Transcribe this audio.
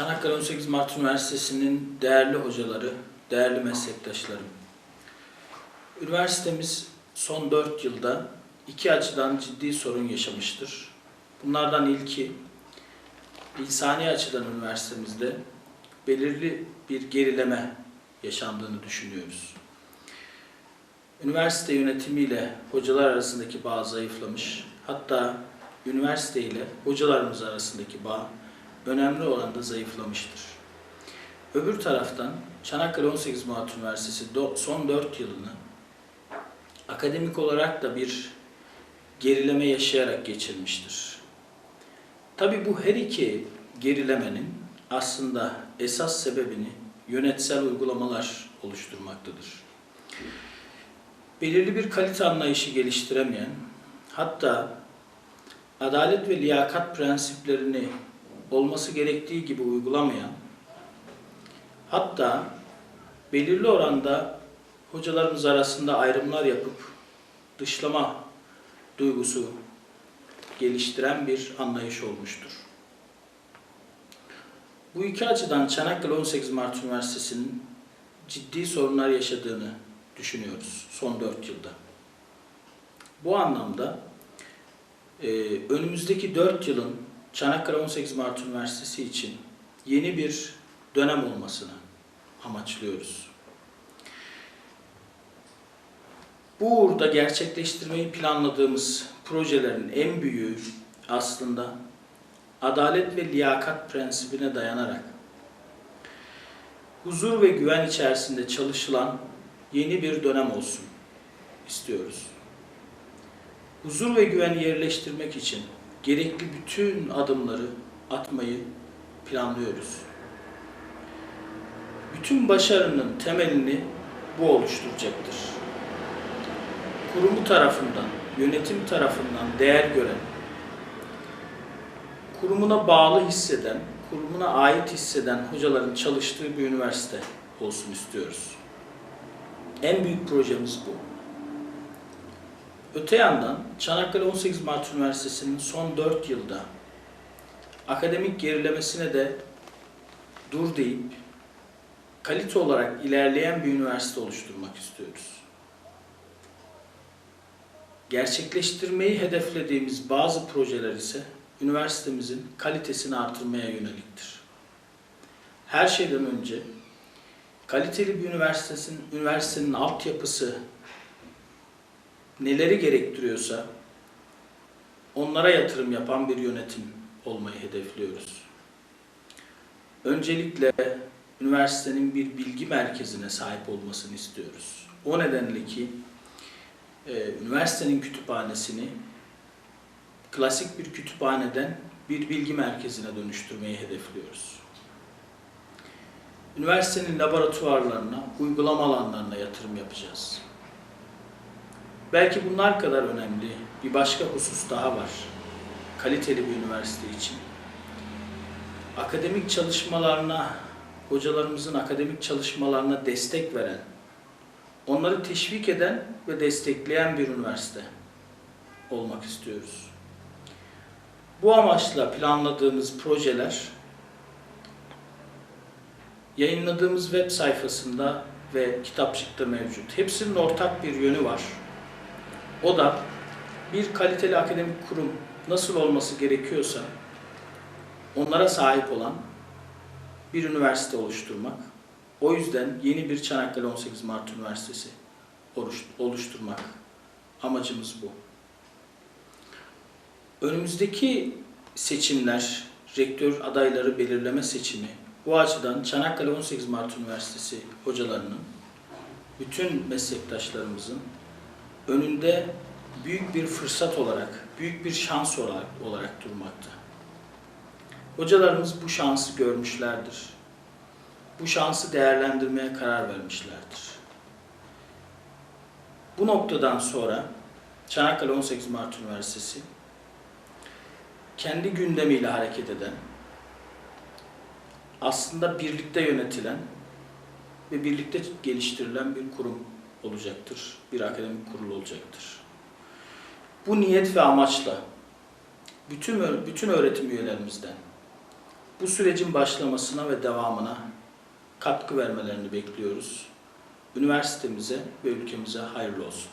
Çanakkale 18 Mart Üniversitesi'nin değerli hocaları, değerli meslektaşlarım. Üniversitemiz son 4 yılda iki açıdan ciddi sorun yaşamıştır. Bunlardan ilki insani açıdan üniversitemizde belirli bir gerileme yaşandığını düşünüyoruz. Üniversite yönetimiyle hocalar arasındaki bağ zayıflamış. Hatta üniversite ile hocalarımız arasındaki bağ önemli oranda zayıflamıştır. Öbür taraftan Çanakkale 18 Mart Üniversitesi son 4 yılını akademik olarak da bir gerileme yaşayarak geçirmiştir. Tabi bu her iki gerilemenin aslında esas sebebini yönetsel uygulamalar oluşturmaktadır. Belirli bir kalite anlayışı geliştiremeyen, hatta adalet ve liyakat prensiplerini olması gerektiği gibi uygulamayan, hatta belirli oranda hocalarımız arasında ayrımlar yapıp dışlama duygusu geliştiren bir anlayış olmuştur. Bu iki açıdan Çanakkale 18 Mart Üniversitesi'nin ciddi sorunlar yaşadığını düşünüyoruz son 4 yılda. Bu anlamda e, önümüzdeki 4 yılın Çanakkale 18 Mart Üniversitesi için yeni bir dönem olmasını amaçlıyoruz. Bu uğurda gerçekleştirmeyi planladığımız projelerin en büyüğü aslında adalet ve liyakat prensibine dayanarak huzur ve güven içerisinde çalışılan yeni bir dönem olsun istiyoruz. Huzur ve güveni yerleştirmek için gerekli bütün adımları atmayı planlıyoruz. Bütün başarının temelini bu oluşturacaktır. Kurumu tarafından, yönetim tarafından değer gören, kurumuna bağlı hisseden, kurumuna ait hisseden hocaların çalıştığı bir üniversite olsun istiyoruz. En büyük projemiz bu. Öte yandan Çanakkale 18 Mart Üniversitesi'nin son 4 yılda akademik gerilemesine de dur deyip kalite olarak ilerleyen bir üniversite oluşturmak istiyoruz. Gerçekleştirmeyi hedeflediğimiz bazı projeler ise üniversitemizin kalitesini artırmaya yöneliktir. Her şeyden önce kaliteli bir üniversitenin, üniversitenin altyapısı neleri gerektiriyorsa onlara yatırım yapan bir yönetim olmayı hedefliyoruz. Öncelikle üniversitenin bir bilgi merkezine sahip olmasını istiyoruz. O nedenle ki e, üniversitenin kütüphanesini klasik bir kütüphaneden bir bilgi merkezine dönüştürmeyi hedefliyoruz. Üniversitenin laboratuvarlarına, uygulama alanlarına yatırım yapacağız. Belki bunlar kadar önemli bir başka husus daha var. Kaliteli bir üniversite için. Akademik çalışmalarına, hocalarımızın akademik çalışmalarına destek veren, onları teşvik eden ve destekleyen bir üniversite olmak istiyoruz. Bu amaçla planladığımız projeler yayınladığımız web sayfasında ve kitapçıkta mevcut. Hepsinin ortak bir yönü var. O da bir kaliteli akademik kurum nasıl olması gerekiyorsa onlara sahip olan bir üniversite oluşturmak. O yüzden yeni bir Çanakkale 18 Mart Üniversitesi oluşturmak amacımız bu. Önümüzdeki seçimler, rektör adayları belirleme seçimi bu açıdan Çanakkale 18 Mart Üniversitesi hocalarının, bütün meslektaşlarımızın önünde büyük bir fırsat olarak, büyük bir şans olarak, olarak durmakta. Hocalarımız bu şansı görmüşlerdir. Bu şansı değerlendirmeye karar vermişlerdir. Bu noktadan sonra Çanakkale 18 Mart Üniversitesi kendi gündemiyle hareket eden, aslında birlikte yönetilen ve birlikte geliştirilen bir kurum olacaktır. Bir akademik kurul olacaktır. Bu niyet ve amaçla bütün bütün öğretim üyelerimizden Bu sürecin başlamasına ve devamına katkı vermelerini bekliyoruz. Üniversitemize ve ülkemize hayırlı olsun.